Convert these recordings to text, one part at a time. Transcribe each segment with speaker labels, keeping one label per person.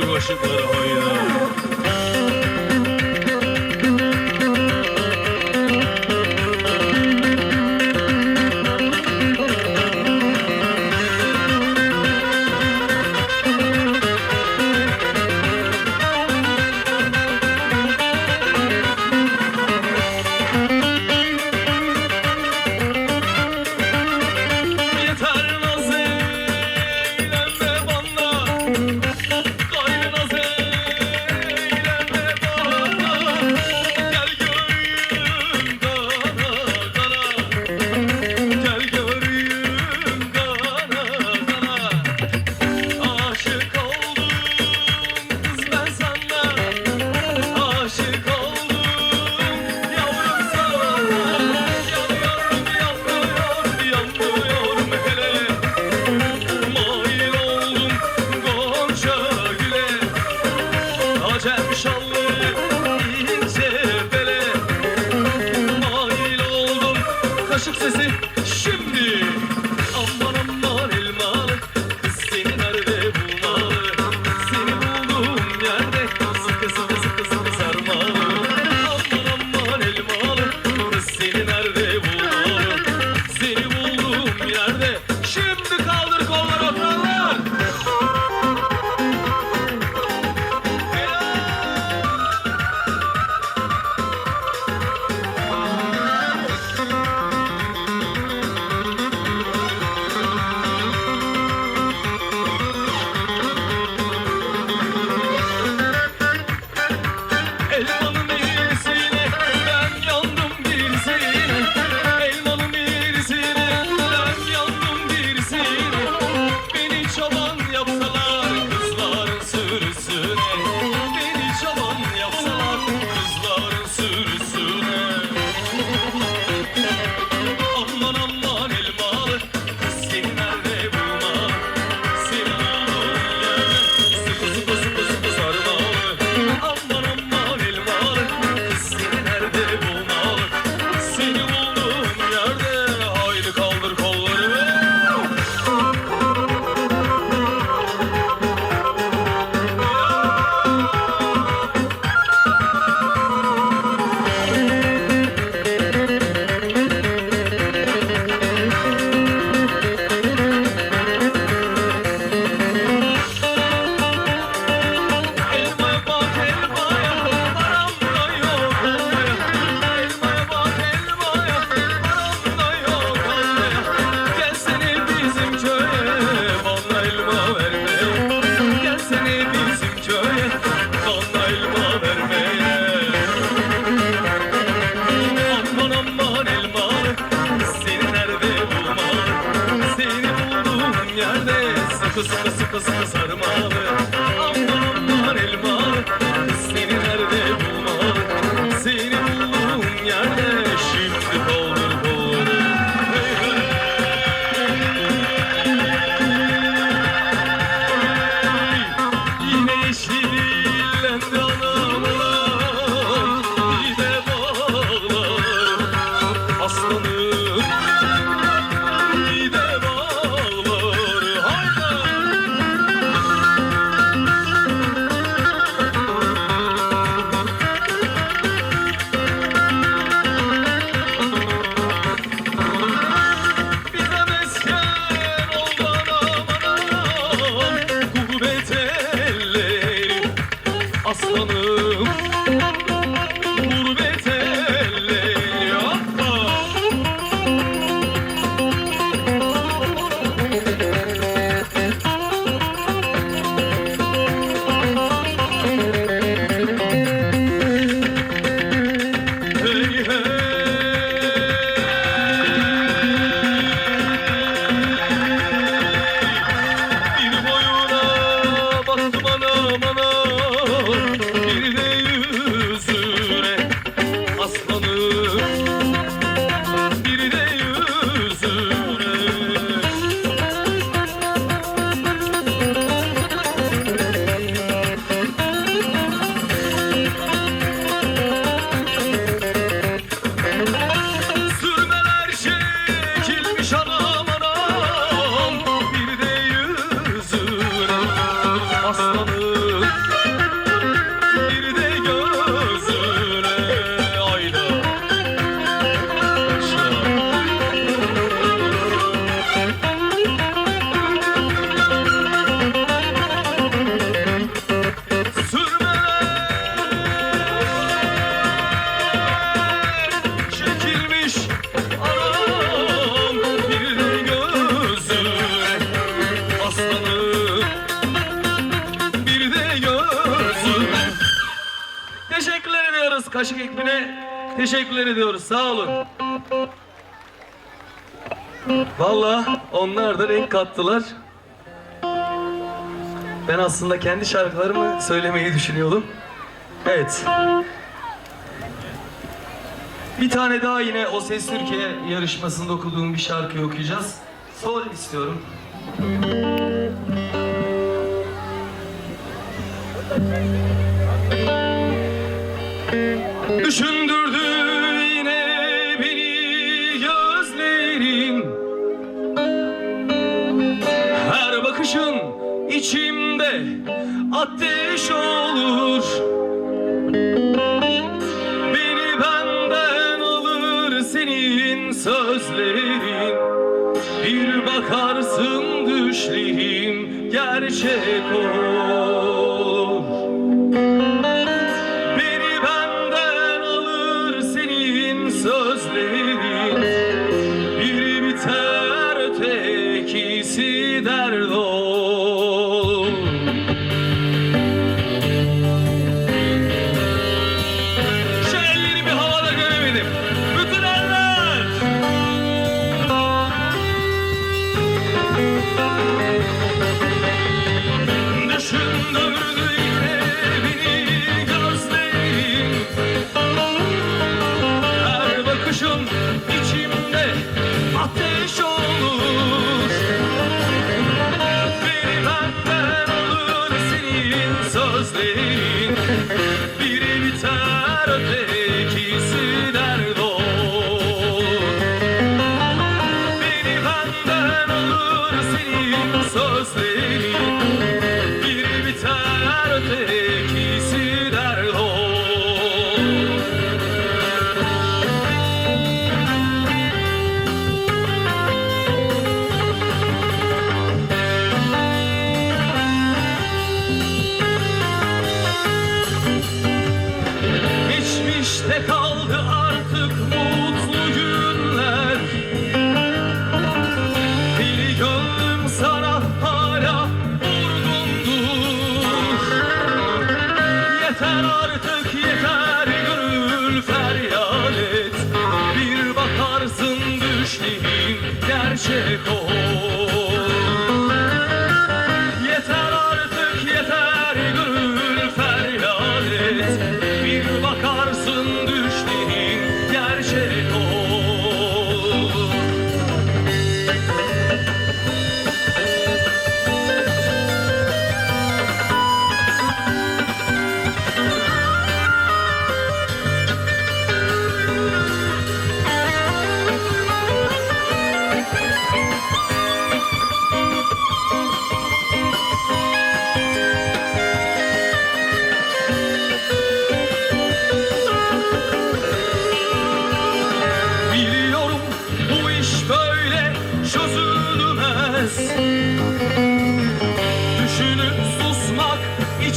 Speaker 1: Vur başıkları hayya César. teşekkürler ediyoruz. Kaşık ekibine teşekkürler ediyoruz. Sağ olun. Valla onlar da renk kattılar. Ben aslında kendi şarkılarımı söylemeyi düşünüyordum. Evet. Bir tane daha yine O Ses Türkiye yarışmasında okuduğum bir şarkıyı okuyacağız. Sol istiyorum. Düşündürdü yine beni gözlerin. Her bakışın içimde ateş olur. Beni benden alır senin sözlerin. Bir bakarsın düşlerim gerçek olur. Thursday.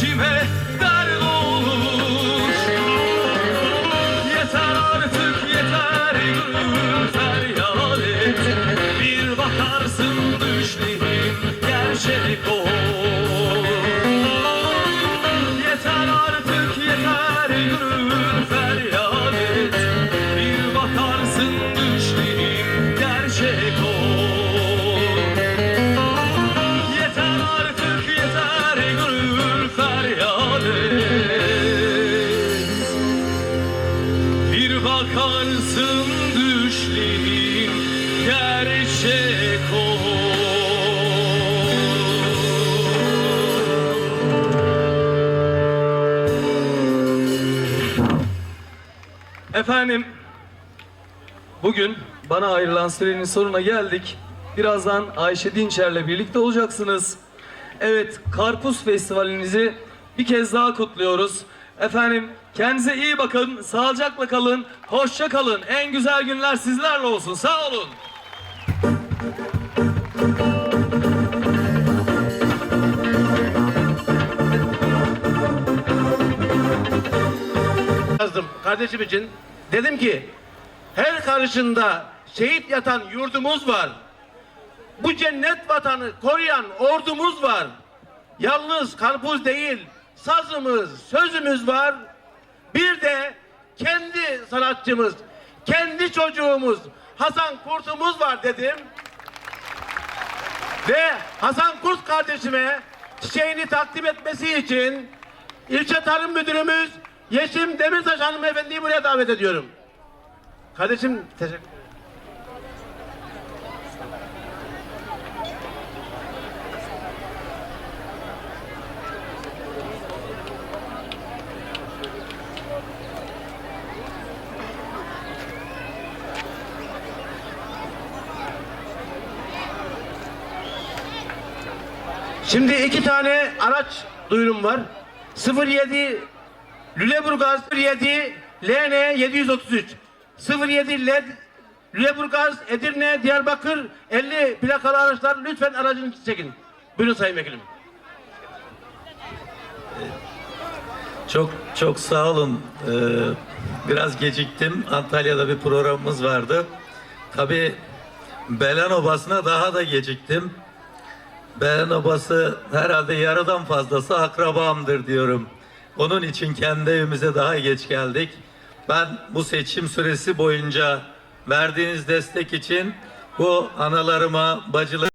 Speaker 1: Lecimy! Efendim, bugün bana ayrılan sürenin sonuna geldik. Birazdan Ayşe Dinçer'le birlikte olacaksınız. Evet, Karpuz Festivalinizi bir kez daha kutluyoruz. Efendim, kendinize iyi bakın, sağlıcakla kalın, hoşça kalın. En güzel günler sizlerle olsun. Sağ olun.
Speaker 2: yazdım kardeşim için. Dedim ki her karışında şehit yatan yurdumuz var. Bu cennet vatanı koruyan ordumuz var. Yalnız karpuz değil sazımız, sözümüz var. Bir de kendi sanatçımız, kendi çocuğumuz Hasan Kurt'umuz var dedim. Ve Hasan Kurt kardeşime çiçeğini takdim etmesi için ilçe tarım müdürümüz Yeşim Demirtaş hanımefendiyi buraya davet ediyorum. Kardeşim teşekkür. Şimdi iki tane araç duyurum var. 07 Lüleburgaz 07 LN 733 07 LED Lüleburgaz Edirne Diyarbakır 50 plakalı araçlar lütfen aracınızı çekin. Buyurun Sayın Vekilim.
Speaker 3: Çok çok sağ olun. Ee, biraz geciktim. Antalya'da bir programımız vardı. Tabii Belen Obası'na daha da geciktim. Belen Obası herhalde yarıdan fazlası akrabamdır diyorum. Onun için kendi evimize daha geç geldik. Ben bu seçim süresi boyunca verdiğiniz destek için bu analarıma, bacılarıma